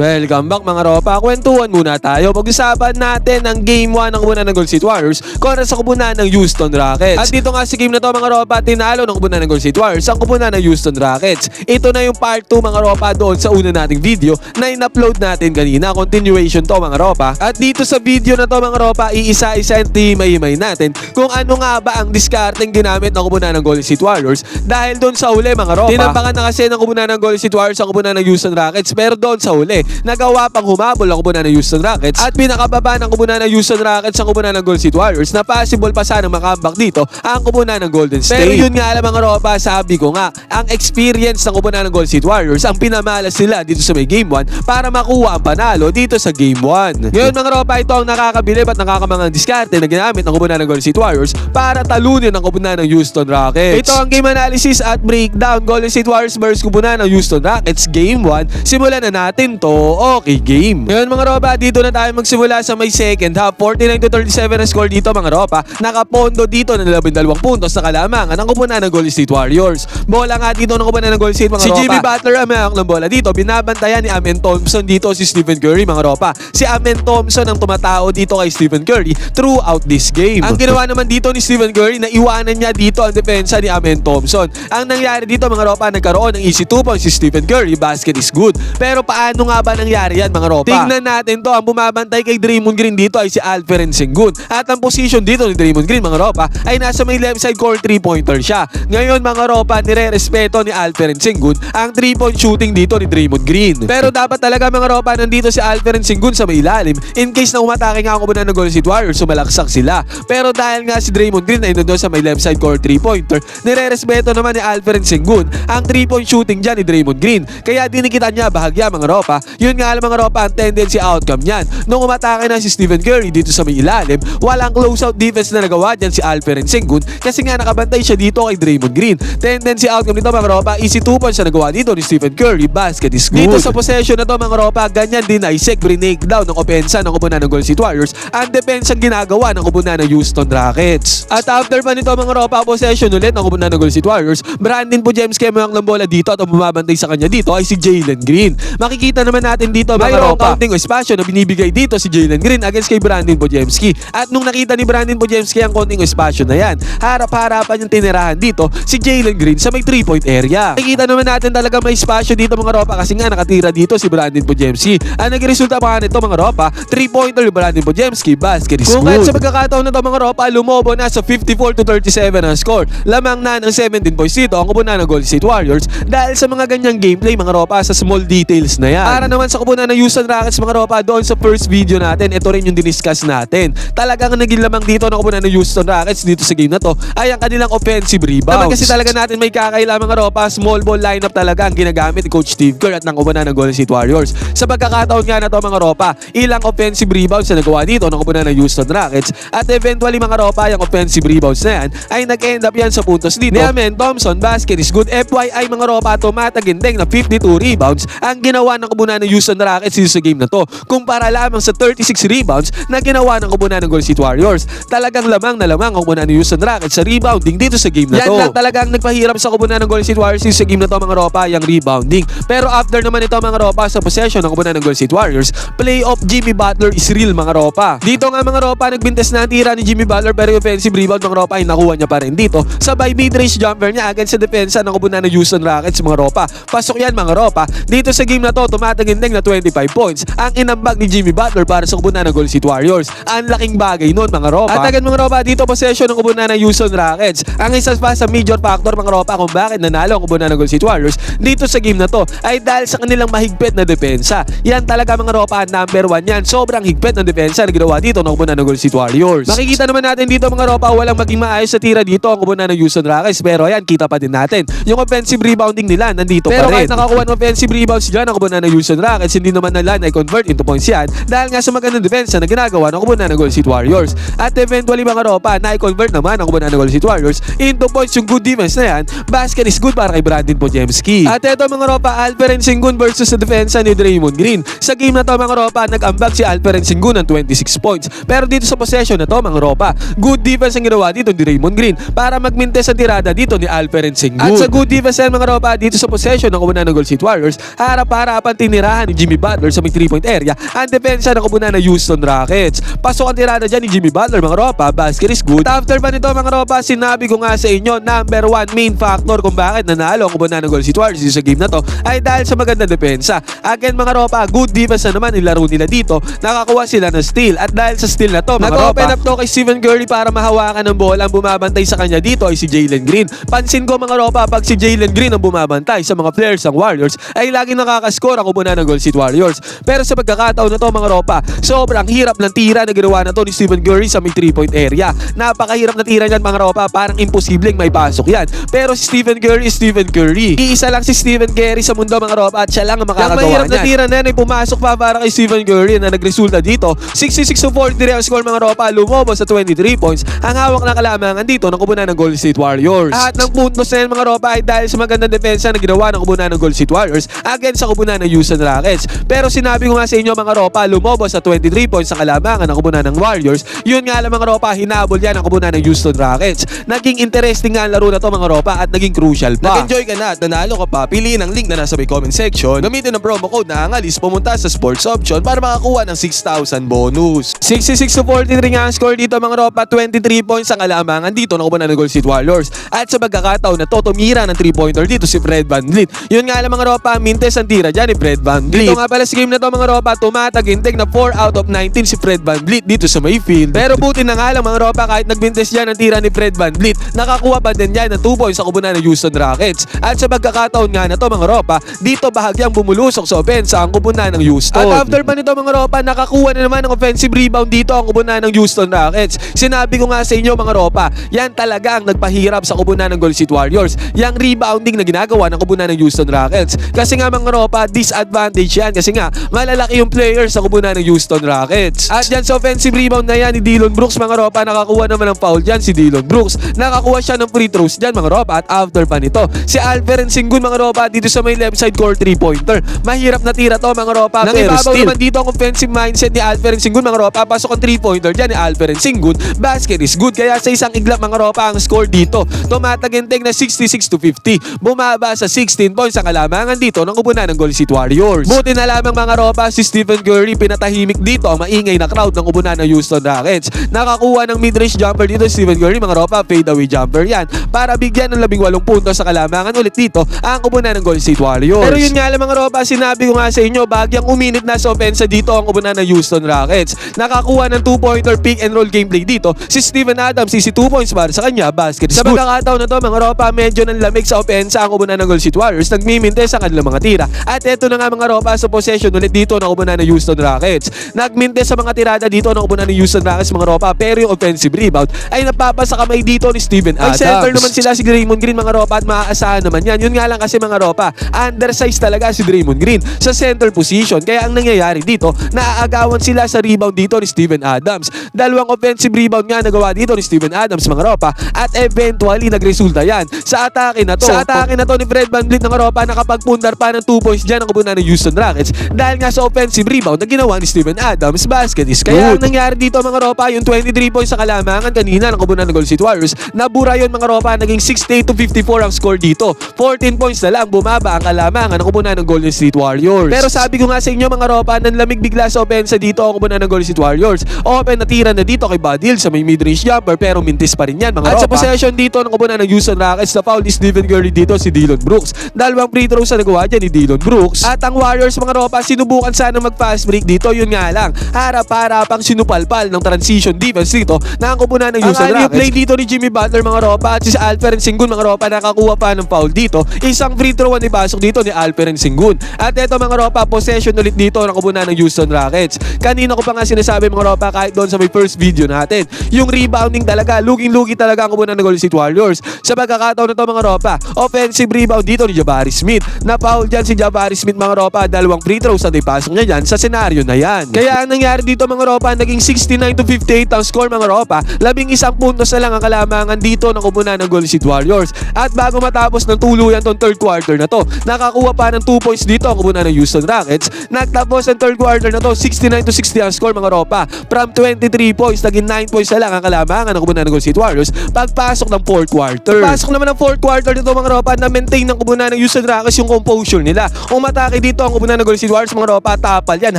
Welcome back mga ropa. Kwentuhan muna tayo. Pag-usapan natin ang Game 1 ng kubunan ng Golden State Warriors kontra sa kubunan ng Houston Rockets. At dito nga sa game na to mga ropa, tinalo ng kubunan ng Golden State Warriors ang kubunan ng Houston Rockets. Ito na yung part 2 mga ropa doon sa una nating video na in-upload natin kanina. Continuation to mga ropa. At dito sa video na to mga ropa, iisa-isa yung timay-himay natin kung ano nga ba ang discarding ginamit ng kubunan ng Golden State Warriors dahil doon sa uli mga ropa. Tinambakan na kasi ng kubunan ng Golden State Warriors ang kubunan ng Houston Rockets pero doon sa uli, nagawa pang humabol ang kubunan ng Houston Rockets at pinakababa ng kubunan ng Houston Rockets ang kubunan ng Golden State Warriors na possible pa sana makambak dito ang kubunan ng Golden State. Pero yun nga alam mga ropa, sabi ko nga, ang experience ng kubunan ng Golden State Warriors ang pinamalas nila dito sa may Game 1 para makuha ang panalo dito sa Game 1. Ngayon mga ropa, ito ang nakakabilib at nakakamangang diskarte na ginamit ng kubunan ng Golden State Warriors para talunin ang kubunan ng Houston Rockets. Ito ang game analysis at breakdown Golden State Warriors versus kubunan ng Houston Rockets Game 1. Simulan na natin to. Okay, game. Ngayon mga ropa, dito na tayo magsimula sa may second half. 49 to 37 ang score dito mga ropa. Nakapondo dito ng 12 puntos na kalamangan ang kubunan ng Golden State Warriors. Bola nga dito ng kubunan ng Golden State mga Si ropa. Jimmy Butler ang mayroon ng bola dito. Binabantayan ni Amen Thompson dito si Stephen Curry mga ropa. Si Amen Thompson ang tumatao dito kay Stephen Curry throughout this game. Ang ginawa naman dito ni Stephen Curry na iwanan niya dito ang depensa ni Amen Thompson. Ang nangyari dito mga ropa, nagkaroon ng easy two points si Stephen Curry. Basket is good. Pero paano nga ba nangyari yan mga ropa? Tingnan natin to. Ang bumabantay kay Draymond Green dito ay si Alperen Sengun. At ang position dito ni Draymond Green mga ropa ay nasa may left side court three-pointer siya. Ngayon mga ropa, nire-respeto ni Alperen Sengun ang three-point shooting dito ni Draymond Green. Pero dapat talaga mga ropa, nandito si Alperen Sengun sa may ilalim in case na umatake nga ang kubunan ng Golden State Warriors, sumalaksak sila. Pero dahil nga si Draymond Green ay nandun sa may left side court three-pointer, nire-respeto naman ni Alperen Sengun ang three-point shooting dyan ni Draymond Green. Kaya dinikitan niya bahagya mga ropa. Yun nga alam mga ropa ang tendency outcome niyan. Nung umatake na si Stephen Curry dito sa may ilalim, walang closeout defense na nagawa dyan si Alperen Sengun kasi nga nakabantay siya dito kay Draymond Green. Tendency outcome nito mga ropa, easy two points na nagawa dito ni Stephen Curry. Basket is good. Dito sa possession na to mga ropa, ganyan din Isaac break down ng opensa ng kubunan ng Golden State Warriors ang depensa ginagawa ng kubunan ng Houston Rockets. At after pa nito mga ropa, possession ulit ng kubunan ng Golden State Warriors, Brandon po James Kemo ang bola dito at ang bumabantay sa kanya dito ay si Jalen Green. Makikita naman natin dito mga Mayroong ropa, counting o espasyo na binibigay dito si Jalen Green against kay Brandon Pojemski. At nung nakita ni Brandon Pojemski ang konting espasyo na yan, harap-harapan yung tinirahan dito si Jalen Green sa may 3-point area. Nakikita naman natin talaga may espasyo dito mga ropa kasi nga nakatira dito si Brandon Pojemski. Ang nagresulta pa nito mga ropa, 3-pointer ni Brandon Pojemski, basket is Kung good. kahit sa pagkakataon na to mga ropa, lumobo na sa 54 to 37 ang score. Lamang na ng 17 points dito ang kubunan ng Golden State Warriors dahil sa mga ganyang gameplay mga ropa sa small details na yan. Para naman sa kubunan ng Houston Rockets mga ropa doon sa first video natin, ito rin yung diniscuss natin. Talagang naging lamang dito ng kubunan ng Houston Rockets dito sa game na to ay ang kanilang offensive rebounds. Naman kasi talaga natin may kakaila mga ropa, small ball lineup talaga ang ginagamit ni Coach Steve Kerr at ng kubunan ng Golden State Warriors. Sa pagkakataon nga na to mga ropa, ilang offensive rebounds na nagawa dito ng kubunan ng Houston Rockets at eventually mga ropa, yung offensive rebounds na yan ay nag-end up yan sa puntos dito. Ni Amen Thompson, basket is good. FYI mga ropa, tumatagindeng na 52 rebounds ang ginawa ng kubunan ng Houston Rockets dito sa game na to. Kumpara lamang sa 36 rebounds na ginawa ng kubunan ng Golden State Warriors. Talagang lamang na lamang ang kubunan ng Houston Rockets sa rebounding dito sa game na Yan to. lang talagang nagpahirap sa kubunan ng Golden State Warriors dito sa game na to mga ropa, yung rebounding. Pero after naman ito mga ropa sa possession ng kubunan ng Golden State Warriors, playoff Jimmy Butler is real mga ropa. Dito nga mga ropa, nagbintes na ang tira ni Jimmy Butler pero yung offensive rebound mga ropa ay nakuha niya pa rin dito. Sabay mid-range jumper niya against sa depensa ng kubunan ng Houston Rockets mga ropa. Pasok yan mga ropa. Dito sa game na to, tumatagindeng na 25 points ang inambag ni Jimmy Butler para sa kubunan ng Golden State Warriors. Ang laking bagay nun mga ropa. At agad mga ropa, dito possession ng kubunan ng Houston Rockets. Ang isa pa sa major factor mga ropa kung bakit nanalo ang kubunan ng Golden State Warriors dito sa game na to ay dahil sa kanilang mahigpit na depensa. Yan talaga mga ropa, number one yan. Sobrang higpit ng depensa na ginawa dito ng kubunan ng Golden State Warriors. Makikita naman natin dito mga ropa, walang maging maayos sa tira dito ang kubunan ng Houston Rockets. Pero yan, kita pa din natin. Yung offensive rebounding nila, nandito Pero pa rin. kahit nakakuha ng offensive rebounds dyan ang kubunan ng Houston Rockets, hindi naman nila na convert into points yan dahil nga sa magandang depensa na ginagawa ng kubunan ng Golden State Warriors. At eventually mga ropa, na-convert naman ang kubunan ng Golden State Warriors into points yung good defense na yan. Basket is good para kay Brandon Pojemski. At eto mga ropa, Alperen Sengun versus sa depensa ni Draymond Green. Sa game na to mga ropa, nag-ambag si Alperen Sengun ng 26 points. Pero dito sa possession na to mga ropa, good defense ang ginawa dito ni Draymond Green para magmintes ang tirada dito ni Alperen Sengun. At sa good defense yan mga ropa, dito sa possession ng kubunan ng Golden State Warriors, harap-harapan tinira inunahan ni Jimmy Butler sa may 3-point area ang depensa ng kubunan ng Houston Rockets. Pasok ang tirada dyan ni Jimmy Butler mga ropa, basket is good. At after pa nito mga ropa, sinabi ko nga sa inyo, number one main factor kung bakit nanalo ang kubunan ng Golden State Warriors sa game na to ay dahil sa maganda depensa. Again mga ropa, good defense na naman ilaro nila dito, nakakuha sila ng steal. At dahil sa steal na to, mga Nag-open ropa, up to kay Stephen Curry para mahawakan ng bola. Ang bumabantay sa kanya dito ay si Jalen Green. Pansin ko mga ropa, pag si Jalen Green ang bumabantay sa mga players ng Warriors, ay lagi nakakascore ang kubunan ng Golden State Warriors. Pero sa pagkakataon na to mga ropa, sobrang hirap ng tira na ginawa na to ni Stephen Curry sa may 3-point area. Napakahirap na tira niyan mga ropa, parang imposibleng may pasok yan. Pero si Stephen Curry is Stephen Curry. Iisa lang si Stephen Curry sa mundo mga ropa at siya lang ang makakagawa Yung mahirap niyan. na tira na yan ay pumasok pa para kay Stephen Curry na nagresulta dito. 66 to 43 ang score mga ropa, lumobo sa 23 points. Ang hawak na kalamangan dito ng kubunan ng Golden State Warriors. At ng puntos na yan mga ropa ay dahil sa magandang depensa na ginawa ng kubunan ng Golden State Warriors against sa kubunan ng Houston Rockets. Pero sinabi ko nga sa inyo mga ropa, lumobo sa 23 points ang kalamangan ng kubunan ng Warriors. Yun nga lang mga ropa, hinabol yan ang kubunan ng Houston Rockets. Naging interesting nga ang laro na to mga ropa at naging crucial pa. Nag-enjoy ka na at nanalo ka pa, piliin ang link na nasa may comment section. Gamitin ang promo code na angalis pumunta sa sports option para makakuha ng 6,000 bonus. 66 to 43 nga ang score dito mga ropa, 23 points ang alamangan dito ng kubunan ng Golden State Warriors. At sa pagkakataon na to, tumira ng 3-pointer dito si Fred Van Vliet. Yun nga lang mga ropa, mintes ang tira dyan ni Fred Van Vliet. Dito nga pala sa game na to mga ropa, tumatagintig na 4 out of 19 si Fred Van Vliet dito sa Mayfield. Pero buti na nga lang mga ropa, kahit nagmintes dyan ang tira ni Fred Van Vliet, nakakuha pa din yan ng 2 points sa kubunan ng Houston Rockets. At sa pagkakataon nga na to mga ropa, dito bahagyang bumulusok sa opensa ang kubunan ng Houston. At after pa nito mga ropa, nakakuha na naman ng offensive rebound dito ang kubunan ng Houston Rockets. Sinabi ko nga sa inyo mga ropa, yan talaga ang nagpahirap sa kubunan ng Golden State Warriors. Yang rebounding na ginagawa ng kubunan ng Houston Rockets. Kasi nga mga ropa, disadvantage yan. Kasi nga, malalaki yung players sa kubunan ng Houston Rockets. At yan sa offensive rebound na yan ni Dillon Brooks mga ropa, nakakuha naman ng foul dyan si Dillon Brooks. Nakakuha siya ng free throws dyan mga ropa. At after pa nito, si Alperen Singun mga ropa dito sa may left side court 3-pointer. Mahirap na tira to mga ropa. Nang ibabaw naman dito ang offensive mindset ni Alperen Singun mga ropa. Pasok ang 3-pointer dyan ni Alperen Singun. Basket is good. Kaya sa isang iglap mga ropa ang score dito. Tumataginting na 66 to 50. Bumaba sa 16 points ang kalamangan dito ng kubunan ng Golden State Warriors. Buti na lamang mga ropa si Stephen Curry pinatahimik dito ang maingay na crowd ng kubunan ng Houston Rockets. Nakakuha ng mid-range jumper dito si Stephen Curry mga ropa fadeaway jumper yan para bigyan ng 18 puntos sa kalamangan ulit dito ang kubunan ng Golden State Warriors. Pero yun nga lang mga ropa sinabi ko nga sa inyo bagyang uminit na sa opensa dito ang kubunan ng Houston Rockets. Nakakuha ng 2-pointer pick and roll gameplay dito si Steven Adams easy 2 points para sa kanya basket is Sa good. Pagkakataon na to mga ropa medyo ng lamig sa opensa ang kubunan ng Golden State Warriors nagmiminte sa kanilang mga tira. At eto na nga mga ropa sa possession ulit dito ng kubunan ng Houston Rockets. Nagminte sa mga tirada dito ng kubunan ng Houston Rockets mga ropa pero yung offensive rebound ay napapasa kamay dito ni Steven Adams. Ang center naman sila si Draymond Green mga ropa at maaasahan naman yan. Yun nga lang kasi mga ropa, undersized talaga si Draymond Green sa center position. Kaya ang nangyayari dito, naaagawan sila sa rebound dito ni Steven Adams. Dalawang offensive rebound nga nagawa dito ni Steven Adams mga ropa at eventually nagresulta yan sa atake na to. Sa atake na to ni Fred Van Vliet ng ropa nakapagpundar pa ng 2 points dyan ang kubunan ng Houston Rockets dahil nga sa offensive rebound na ginawa ni Steven Adams basket is. Kaya ang nangyari dito mga ropa yung 23 points sa kalamangan kanina ng kubunan ng Golden State Warriors. Nabura yun mga ropa naging 68 to 54 ang score dito. 14 points na lang bumaba ang kalamangan ng kubunan ng Golden State Warriors. Pero sabi ko nga sa inyo mga ropa nanlamig bigla sa opensa dito ang kubunan ng Golden State Warriors. Open na tira na dito kay Badil sa may mid-range jumper pero mintis pa rin yan mga At ropa. sa possession dito ng kubunan ng Houston Rockets. Na foul ni Stephen Curry dito si Dillon Brooks. Dalawang free throws na nagawa dyan ni Dillon Brooks. At ang Warriors mga ropa sinubukan sana mag fast break dito. Yun nga lang harap-harapang sinupalpal ng transition defense dito. Na ang kubunan ng Houston Ang Rockets. play dito ni Jimmy Butler mga ropa at si Alperen Singun mga ropa nakakuha pa ng foul dito. Isang free throw ang ibasok dito ni Alperen Singun at eto mga ropa possession ulit dito ng kubunan ng Houston Rockets. Kanina ko pa nga sinasabi mga ropa kahit doon sa may first video natin yung rebounding talaga luging-lugi talaga ang kubunan ng Golden State Warriors. Sa pagkakataon na to mga ropa offensive rebound dito ni Jabari Smith. Na foul dyan si Jabari Smith mga ropa dalawang free throws ang ipasok niya dyan sa senaryo na yan. Kaya ang nangyari dito mga ropa naging 69 to 58 ang score mga ropa labing isang puntos na lang ang kalamangan dito ng kubunan ng Golden State Warriors. At bago matapos ng tuluyan tong third quarter na to nakakuha pa ng 2 points dito ang kubunan ng Houston Rockets. Nagtapos ang third quarter na to 69 to 60 ang score mga ropa from 23 points naging 9 points na lang ang kalamangan ng kubunan ng Golden State Warriors. Pagpasok ng fourth quarter. Pasok naman ng fourth quarter nito mga ropa na maintain ng kubunan ng Houston Rockets yung composure nila. Umatake dito dito ang kubunan ng Golden State Warriors mga ropa, tapal yan,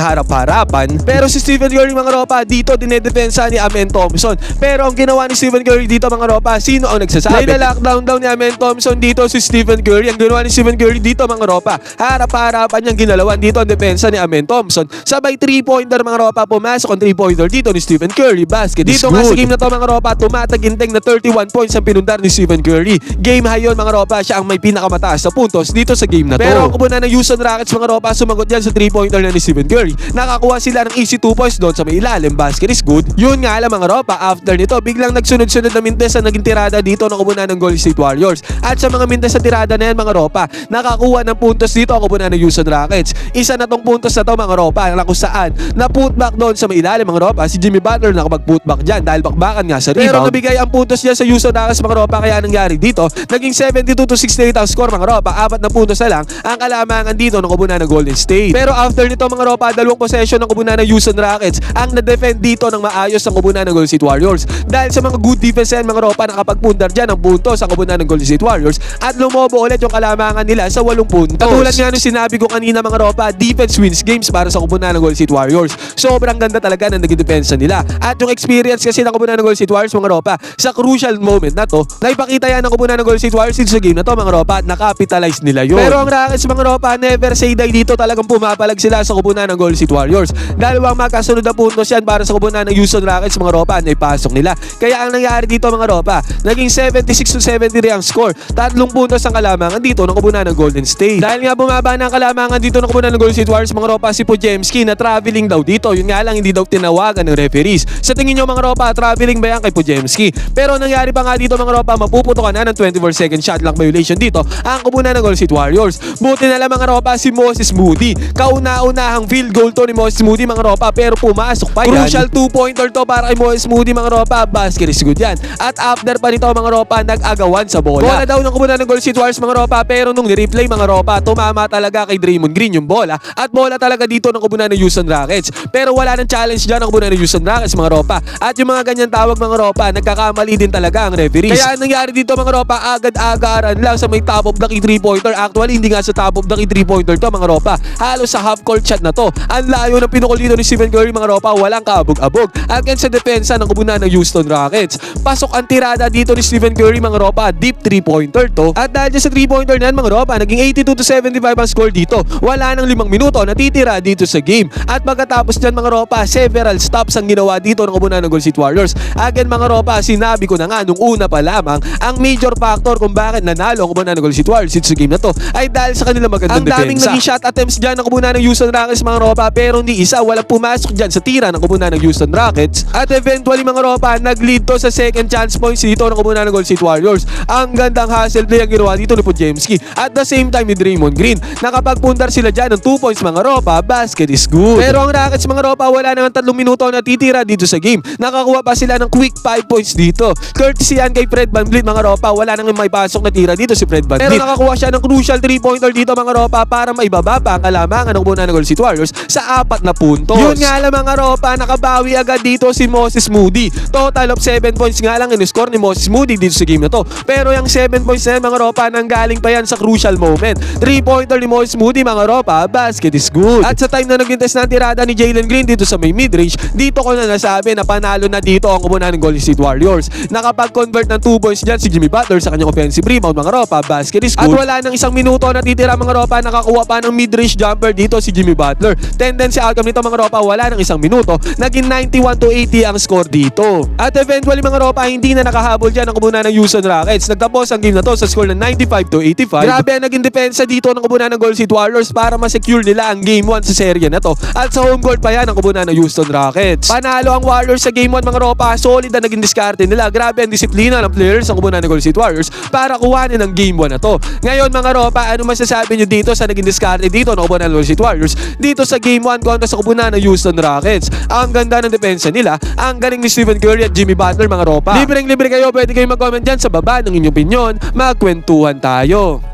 harap-harapan. Pero si Stephen Curry mga ropa, dito dinedepensa ni Amen Thompson. Pero ang ginawa ni Stephen Curry dito mga ropa, sino ang nagsasabi? Dahil na lockdown daw ni Amen Thompson dito si Stephen Curry. Ang ginawa ni Stephen Curry dito mga ropa, harap-harapan niyang ginalawan dito ang depensa ni Amen Thompson. Sabay 3-pointer mga ropa, pumasok ang 3-pointer dito ni Stephen Curry. Basket dito nga sa game na to mga ropa, tumataginteng na 31 points ang pinundar ni Stephen Curry. Game high yun mga ropa, siya ang may pinakamataas na puntos dito sa game na to. Pero ang kubunan ng Houston Rockets mga ropa, sumagot yan sa 3-pointer na ni Stephen Curry. Nakakuha sila ng easy 2 points doon sa may ilalim. Basket is good. Yun nga lang mga ropa, after nito, biglang nagsunod-sunod na mintes ang naging tirada dito ng kubunan ng Golden State Warriors. At sa mga mintes sa tirada na yan mga ropa, nakakuha ng puntos dito ang kubunan ng Houston Rockets. Isa na tong puntos na to mga ropa, na kung saan na putback doon sa may ilalim mga ropa, si Jimmy Butler nakapag-putback dyan dahil bakbakan nga sa rebound. Pero nabigay ang puntos niya sa Houston Rockets mga ropa, kaya nangyari dito, naging 72 to 68 ang score mga ropa, apat na puntos na lang ang kalamangan dito ng kubunan ng Golden State. Pero after nito mga ropa, dalawang possession ng kubunan ng Houston Rockets ang na-defend dito ng maayos ng kubunan ng Golden State Warriors. Dahil sa mga good defense yan mga ropa, nakapagpundar dyan ng puntos ang kubunan ng Golden State Warriors at lumobo ulit yung kalamangan nila sa 8 puntos. Katulad nga nung sinabi ko kanina mga ropa, defense wins games para sa kubunan ng Golden State Warriors. Sobrang ganda talaga ng naging depensa nila. At yung experience kasi ng kubunan ng Golden State Warriors mga ropa, sa crucial moment na to, naipakita yan ng kubunan ng Golden State Warriors sa game na to mga ropa at nakapitalize nila yun. Pero ang Rockets mga ropa, never say die dito talagang pumapalag sila sa kubunan ng Golden State Warriors. Dalawang magkasunod na puntos yan para sa kubunan ng Houston Rockets mga ropa na ipasok nila. Kaya ang nangyari dito mga ropa, naging 76 to 73 ang score. Tatlong puntos ang kalamangan dito ng kubunan ng Golden State. Dahil nga bumaba na ang kalamangan dito ng kubunan ng Golden State Warriors mga ropa si Pujemski na traveling daw dito. Yun nga lang hindi daw tinawagan ng referees. Sa tingin nyo mga ropa, traveling ba yan kay Pujemski? Pero nangyari pa nga dito mga ropa, mapuputokan na ng 24 second shot clock violation dito ang kubunan ng Golden State Warriors. Buti na lang mga ropa si Moses Moody. Kauna-unahang field goal to ni Moses Moody mga ropa pero pumasok pa yan. Crucial 2-pointer to para kay Moses Moody mga ropa. Basket is good yan. At after pa nito mga ropa, nag-agawan sa bola. Bola daw ng kubunan ng Golden State Warriors mga ropa pero nung ni-replay mga ropa, tumama talaga kay Draymond Green yung bola at bola talaga dito ng kubunan ng Houston Rockets. Pero wala nang challenge dyan ng kubunan ng Houston Rockets mga ropa. At yung mga ganyan tawag mga ropa, nagkakamali din talaga ang referees. Kaya ang nangyari dito mga ropa, agad-agaran lang sa may top of the key 3-pointer. Actually, hindi nga sa top of the key 3-pointer to mga ropa. Halos sa half court shot na to. Ang layo ng pinukol dito ni Stephen Curry mga ropa, walang kabog-abog. Against sa depensa ng kubunan ng Houston Rockets. Pasok ang tirada dito ni Stephen Curry mga ropa, deep 3-pointer to. At dahil sa 3-pointer na yan mga ropa, naging 82 to 75 ang score dito. Wala nang limang minuto natitira dito sa game. At pagkatapos dyan mga ropa, several stops ang ginawa dito ng kubunan ng Golden State Warriors. Again mga ropa, sinabi ko na nga nung una pa lamang, ang major factor kung bakit nanalo ang kubunan ng Golden State Warriors dito sa game na to ay dahil sa kanilang magandang Ang daming depensa. naging shot attempts dyan ng kubunan ng Houston Rockets mga ropa pero hindi isa, walang pumasok dyan sa tira ng kubunan ng Houston Rockets. At eventually mga ropa, nag-lead to sa second chance points dito ng kubunan ng Golden State Warriors. Ang gandang hustle play ang ginawa dito ni Pujemski. At the same time ni Draymond Green. Nakapagpundar sila dyan ng 2 points mga ropa, basket is good. Pero ang Rockets mga ropa, wala naman tatlong minuto na titira dito sa game. Nakakuha pa sila ng quick 5 points dito. Courtesy yan kay Fred VanVleet mga ropa, wala nang may pasok na tira dito si Fred VanVleet. Pero nakakuha siya ng crucial 3-pointer dito mga ropa para maibaba pa ang kalamangan ng kubunan ng Golden State Warriors sa apat na puntos. Yun nga lang mga ropa, nakabawi agad dito si Moses Moody. Total of 7 points nga lang in-score ni Moses Moody dito sa game na to. Pero yung 7 points na yan mga ropa, nanggaling pa yan sa crucial moment. 3-pointer ni Moses Moody mga ropa, basket is good. At sa time na naging test ng tirada ni Jalen Green dito sa may midrange, dito ko na nasabi na panalo na dito ang kubunan ng Golden State Warriors. Nakapag-convert ng 2 points dyan si Jimmy Butler sa kanyang offensive rebound mga ropa, basket is good. At wala nang isang minuto na titira mga ropa, nakakuha pa ng mid-range jumper dito si Jimmy Butler. Tendency outcome nito mga ropa, wala nang isang minuto, naging 91 to 80 ang score dito. At eventually mga ropa, hindi na nakahabol dyan ang kubunan ng Houston Rockets. Nagtapos ang game na to sa score ng 95 to 85. Grabe ang naging depensa dito ng kubunan ng Golden State Warriors para ma-secure nila ang game 1 sa serye na to. At sa home court pa yan ang kubunan ng Houston Rockets. Panalo ang Warriors sa game 1 mga ropa, solid na naging diskarte nila. Grabe ang disiplina ng players ng kubunan ng Golden State Warriors para kuhanin ang game 1 na to. Ngayon mga ropa, ano masasabi nyo dito sa naging diskarte dito ng Golden State Warriors dito sa game 1 kontra sa kubunan ng Houston Rockets. Ang ganda ng depensa nila, ang galing ni Stephen Curry at Jimmy Butler mga ropa. Libreng libre kayo, pwede kayo mag-comment dyan sa baba ng inyong opinion. Magkwentuhan tayo.